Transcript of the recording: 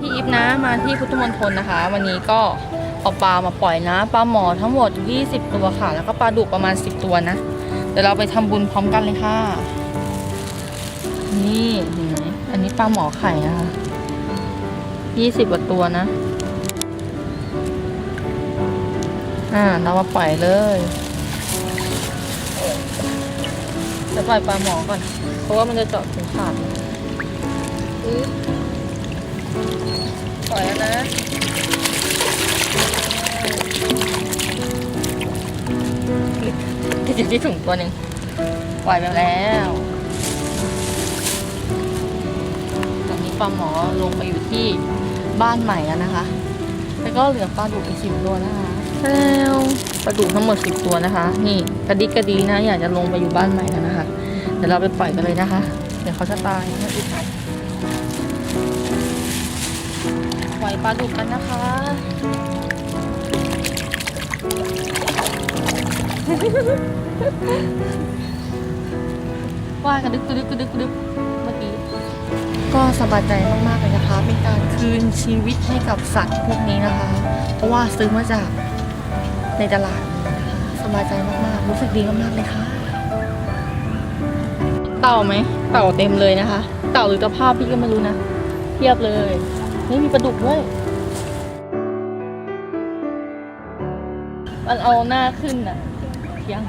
ทิพย์นะมาที่พุทธมณฑลนะคะ วันนี้ก็เอาปลามาปล่อยนะปลาหมอทั้งหมด 20 ตัวค่ะ แล้วก็ปลาดุกประมาณ 10 ตัวนะ เดี๋ยวเราไปทำบุญพร้อมกันเลยค่ะ นี่เห็นไหมอันนี้ปลาหมอไข่นะคะ20กว่าตัวนะ อ่า เรามาปล่อยเลยจะปล่อยปลาหมอก่อน เพราะว่ามันจะเจาะถึงขาด อยู่ที่ถุงตัวหนึ่งปล่อยไปแล้วตอนนี้ปลาหมอลงไปอยู่ที่บ้านใหม่แล้วนะคะ แล้วก็เหลือปลาดุกอีกสิบตัวนะคะแล้วปลาดุกทั้งหมดสิบตัวนะคะ นี่กระดิกกระดีนะ อยากจะลงไปอยู่บ้านใหม่แล้วนะคะ เดี๋ยวเราไปปล่อยกันเลยนะคะ เดี๋ยวเขาจะตายนะอีกปล่อยปลาดุกกันนะคะ ว่ายกระดึกกระดึกกระดึกกระดึกเมื่อกี้ ก็สบายใจมากๆเลยนะคะ เป็นการคืนชีวิตให้กับสัตว์พวกนี้นะคะ เพราะว่าซื้อมาจากในตลาดนะคะสบายใจมากๆ รู้สึกดีมากๆเลยค่ะ เต่าไหม เต่าเต็มเลยนะคะ เต่าหรือตะภาพพี่ก็ไม่รู้นะ เทียบเลยนี่มีปลาดุกด้วย มันเอาหน้าขึ้นน่ะเพี ยัง